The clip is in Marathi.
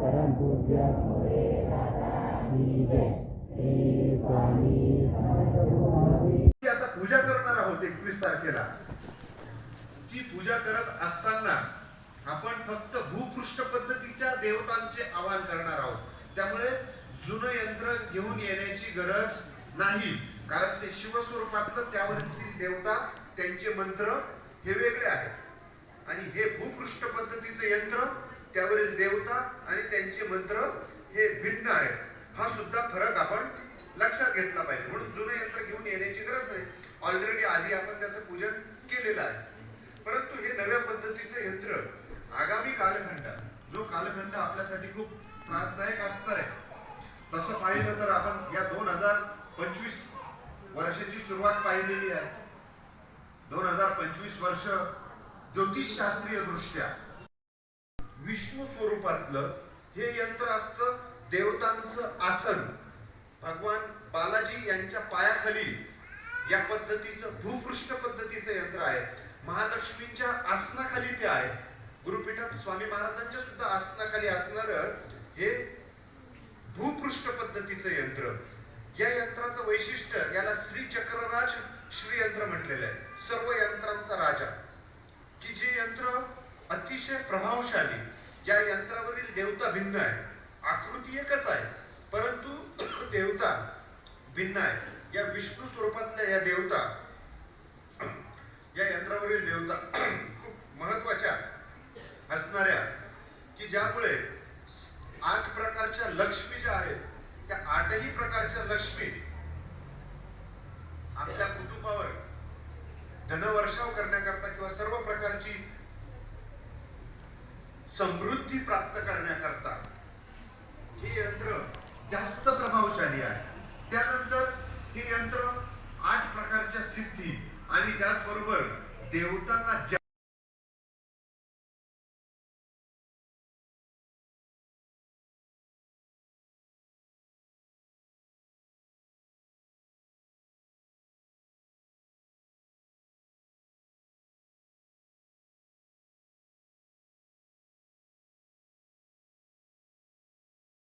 परम पूज्य की जय. स्वामी आता पूजा करणार आहोत एकवीस तारखेला. ती पूजा करत असताना आपण फक्त भूपृष्ठ पद्धतीच्या देवतांचे आवाहन करणार आहोत. त्यामुळे जुनं यंत्र घेऊन येण्याची गरज नाही. कारण ते शिवस्वरूपातलं त्यावरील देवता त्यांचे मंत्र हे वेगळे आहेत. आणि हे भूपृष्ठ पद्धतीचं यंत्र त्यावरील देवता आणि त्यांचे मंत्र हे भिन्न आहेत. हा सुद्धा फरक आपण लक्षात घेतला पाहिजे. म्हणून जुनं यंत्र घेऊन येण्याची गरज नाही. ऑलरेडी आधी आपण त्याचं पूजन केलेलं आहे. परंतु हे नव्या पद्धतीचं यंत्र आगामी कालखंडात जो कालखंड आपल्यासाठी खूप त्रासदायक असणार आहे. तसं पाहिलं तर आपण या दोन हजार पंचवीस वर्षाची सुरुवात पाहिलेली आहे. दोन हजार पंचवीस वर्ष ज्योतिषशास्त्रीय दृष्ट्या विष्णू स्वरूपातलं हे यंत्र असतं देवतांचं आसन. भगवान बालाजी यांच्या पायाखाली या पद्धतीचं भूपृष्ठ पद्धतीचं यंत्र आहे. महालक्ष्मींच्या आसनाखाली ते आहे. गुरुपीठात स्वामी महाराजांच्या सुद्धा आसनाखाली असणार हे भूपृष्ठ पद्धतीचं यंत्र. या यंत्राचं वैशिष्ट्य याला श्री चक्रराज श्री यंत्र म्हटलेलं आहे. सर्व यंत्रांचा राजा. की जे यंत्र अतिशय प्रभावशाली या यंत्रावरील देवता भिन्न आहे आकृती एकच आहे. परंतु देवता भिन्न आहे या विष्णू स्वरूपातल्या या देवता या यंत्रावरील देवता खूप महत्त्वाच्या असणाऱ्या की ज्यामुळे आठ प्रकारच्या लक्ष्मी ज्या आहेत त्या आठही प्रकारच्या लक्ष्मी समृद्धी प्राप्त करण्याकरता. हे यंत्र जास्त प्रभावशाली आहे. त्यानंतर हे यंत्र आठ प्रकारच्या सिद्धी आणि त्याचबरोबर देवतांना